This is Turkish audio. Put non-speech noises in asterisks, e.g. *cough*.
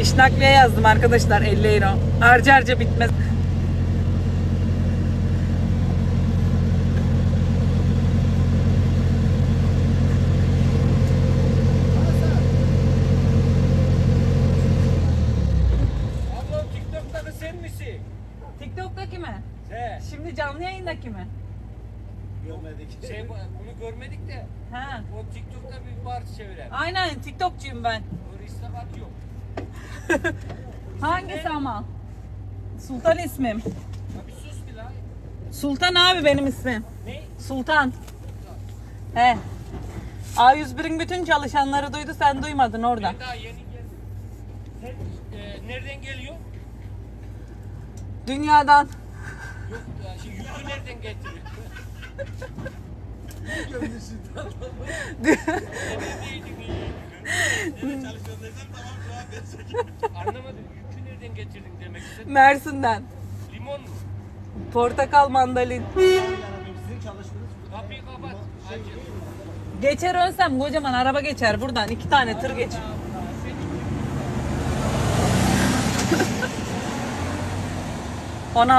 İş nakliye yazdım arkadaşlar 50 euro. Harca harca bitmez. TikTok'taki mi? He. Şimdi canlı yayındaki mi? Görmedik. Şey, bunu görmedik de Ha. o TikTok'ta bir parti çeviren. Aynen TikTokçuyum ben. Hangisi ama? Sultan ismim. Ya bir sus bir lan. Sultan abi benim ismim. Ne? Sultan. He. A101'in bütün çalışanları duydu sen duymadın orada. Ben daha yeni geldim. Sen e, nereden geliyor? Dünyadan. Yok ya şey yükü nereden getiriyor? Neredeydin iyi? *laughs* Anlamadım. Yükü nereden getirdin demek istedim. Mersin'den. Limon mu? Portakal mandalin. Kapıyı kapat. Acil. Geçer önsem kocaman araba geçer buradan. iki tane tır geçer. 16 *laughs*